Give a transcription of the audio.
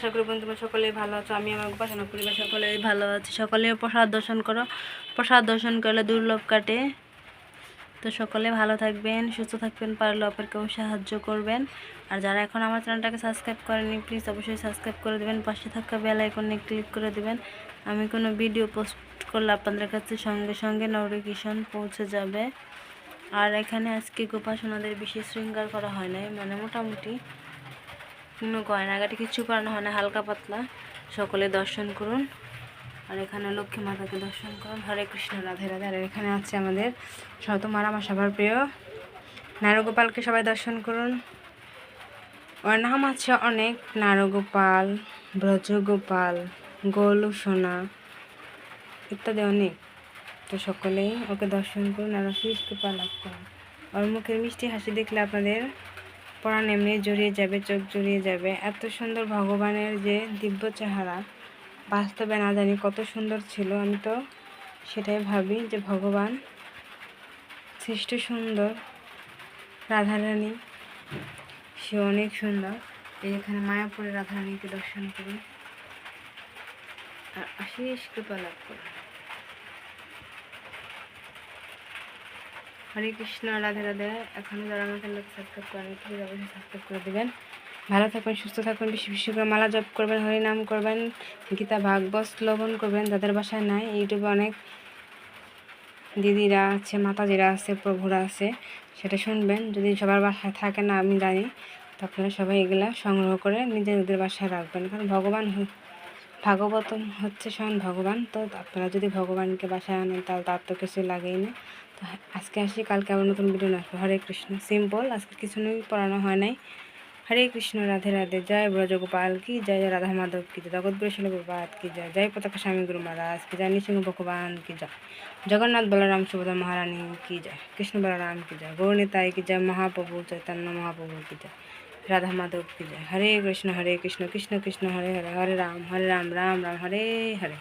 আশা করি তোমরা সকলেই ভালো আছো। আমি আমার উপাসনা পরিবার সকলেই ভালো আছি। সকলে প্রসাদ দর্শন করো। প্রসাদ দর্শন করলে দুর্লভ কাটে। তো সকলে ভালো থাকবেন, সুস্থ থাকবেন, পারলে অপরকেও সাহায্য করবেন। আর যারা এখন আমার চ্যানেলটাকে সাবস্ক্রাইব করেনি প্লিজ অবশ্যই সাবস্ক্রাইব করে দেবেন। পাশে থাকা বেল আইকনে ক্লিক করে দেবেন। আমি কোনো ভিডিও পোস্ট করলে আপনাদের কাছে সঙ্গে সঙ্গে নোটিফিকেশন পৌঁছে যাবে। আর এখানে আজকে গোপাসনাদের বিশেষ শৃঙ্গার করা হয় নাই মানে মোটামুটি। কোনো গয়নাগাটি কিছু করানো হয় না, হালকা পাতলা। সকলে দর্শন করুন। আর এখানে লক্ষ্মী মাতাকে দর্শন করুন। হরে কৃষ্ণ, রাধে রাধে। আর এখানে আছে আমাদের শতমার আমার সবার প্রিয়। নারগোপালকে সবাই দর্শন করুন। ওর নাম আছে অনেক। নারগোপাল, ব্রজগোপাল গোলু সোনা ইত্যাদি অনেক। তো সকলেই ওকে দর্শন করুন আর কৃষ্ণকৃপা লাভ করুন। ওর মুখের মিষ্টি হাসি দেখলে আপনাদের পরাণ এমনি জড়িয়ে যাবে, চোখ জড়িয়ে যাবে। এত সুন্দর ভগবানের যে দিব্য চেহারা, বাস্তবে না জানি কত সুন্দর ছিল। আমি তো সেটাই ভাবি যে ভগবান সৃষ্ট সুন্দর, রাধারানী সে অনেক সুন্দর। এখানে মায়াপুরে রাধারানীকে দর্শন করি আর আশিস কৃপা লাভ করি হরে কৃষ্ণ, রাধে রাধে। এখনও যারা আমার চ্যানেলকে সাবস্ক্রাইব করেন অবশ্যই সাবস্ক্রাইব করে দেবেন। ভালো থাকবেন, সুস্থ থাকবেন, বেশি বেশি করে মালা জপ করবেন, হরি নাম করবেন, গীতা ভাগবত শ্লোভন করবেন। যাদের বাসায় নাই, ইউটিউবে অনেক দিদিরা আছে, মাতাজিরা আছে, প্রভুরা আছে, সেটা শুনবেন। যদি সবার বাসায় থাকে না, আমি জানি, তো আপনারা সবাই এগুলা সংগ্রহ করে নিজেদের বাসায় রাখবেন। কারণ ভগবান ভাগবত হচ্ছে স্বয়ং ভগবান। তো আপনারা যদি ভগবানকে বাসায় আনেন, তাহলে তার তো কিছু লাগেই না। তো আজকে আসি, কালকে আবার নতুন ভিডিও আসবে। হরে কৃষ্ণ। সিম্পল আজকে কিছু নেই, পড়ানো হয় নাই। হরে কৃষ্ণ, রাধে রাধে। জয় ব্রজগোপাল কি জয় জয় রাধা মাধব কি জয়, জগৎ গুরু শিল প্রভাত কি জয় জয় পতাকা স্বামী গুরু মহারাজ কি জয়, নৃসিংহ ভগবান কি জয়, জগন্নাথ বলরাম সুভদ্রা মহারানী কি জয়, কৃষ্ণ বলরাম কি জয় গৌরনীতাই কি জয়, মহাপ্রভু চৈতন্য মহাপ্রভু কি জয়, রাধা মাধব কি জয়। হরে কৃষ্ণ হরে কৃষ্ণ কৃষ্ণ কৃষ্ণ, হরে হরে হরে রাম হরে রাম রাম রাম, হরে হরে।